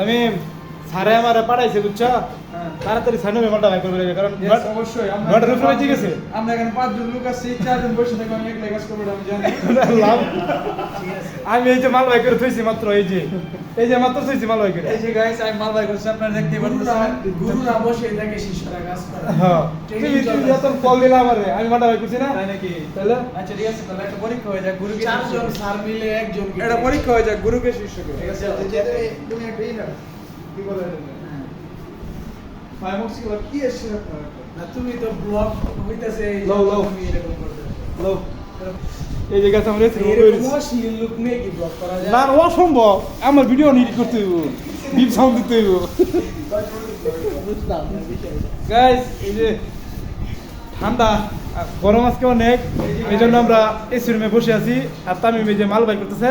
আমি সারে আমারে পাঠাইছে বুঝছ? হ্যাঁ। তাড়াতাড়ি সানু মেমনটা ভাই করে কারণ বাট অবশ্যই। আমরা বাট রুফ হয়ে গেছে আমরা এখানে পাঁচজন লোক আছি চারজন বসে থাকব আমি একলাই কাজ করব আমি জানি। আমি এই যে মাল ভাই করে থইছি মাত্র এই যে। এই যে মাত্র থইছি মাল ভাই করে এই যে গাইস আমি মাল বাই করছি আপনারা দেখতে পারতেছেন। গুরুরা বসে দেখে শিষ্যরা কাজ করে হ্যাঁ। তুমি তুমি যত কল দিলা আমারে আমি মালটা ভাই করছি না? তাই নাকি? তাহলে? আচ্ছা ঠিক আছে তাহলে একটা পরীক্ষা হয়ে যাক গুরুকে চারজন স্যার মিলে একজন এটা পরীক্ষা হয়ে যাক গুরুকে শিষ্যকে ঠিক আছে তুমি একটা ই কি বলে ফাইভ মক্সি ক্লাব কি আপনার? না তুমি তো ব্লগ হইতাছে এই লও, লও। এই গাছ আমরা এরকম নিয়ে কি ব্লগ করা যায়? না অসম্ভব। আমার ভিডিও নিট করতে হইব। বিপ সাউন্ড দিতে হইব। গাইস এই যে ঠান্ডা গরম আজকে অনেক। এই জন্য আমরা এসি রুমে বসে আছি। আর তামিম এই যে মাল বাই করতেছে।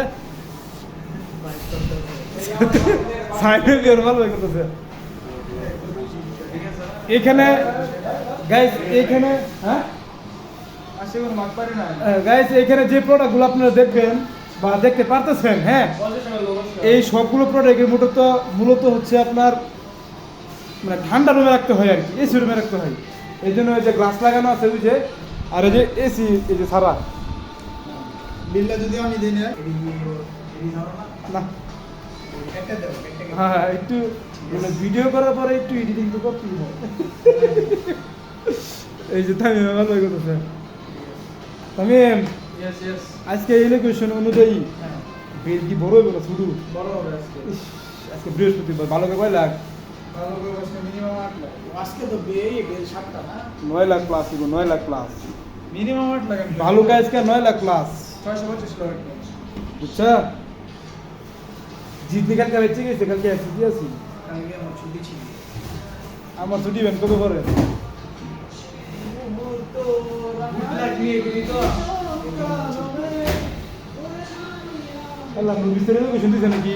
সাইডে মাল বাই করতেছে। এখানে গাইস এইখানে হ্যাঁ আসে কোনো মাগ পারি না গাইস এখানে যে প্রোডাক্টগুলো আপনারা দেখবেন বা দেখতে পারতেছেন হ্যাঁ এই সবগুলো প্রোডাক্টের মূলত মূলত হচ্ছে আপনার মানে ঠান্ডা রুমে রাখতে হয় আর কি এসি রুমে রাখতে হয়। এই জন্য ওই যে গ্লাস লাগানো আছে ওই যে আর এই যে এসি এই যে সারা। বিলটা যদি আমি দিই না হ্যাঁ হ্যাঁ একটু মানে ভিডিও করার পরে একটু এডিটিং তো করতেই হয়। এই যে তামিম ভালো করতেছে তামিম আজকে ইলেকশন অনুযায়ী হ্যাঁ। বেল কি বড় হবে শুধু? বড় হবে আজকে। আজকে বৃহস্পতিবার ভালো কয় লাখ? ভালো মিনিমাম আট লাখ। আজকে তো বিয়ে গেল সাতটা না? নয় লাখ প্লাস নয় লাখ প্লাস মিনিমাম আট লাখ ভালো কাজ কে নয় লাখ প্লাস ছয়শো পঁচিশ লাখ বুঝছা? জিতনি কালকে বেঁচে গেছে আমার ছুটি বেন কবে করে গুড লাক নিয়ে গেলি তো আল্লাহ থেকে শুনতেছে নাকি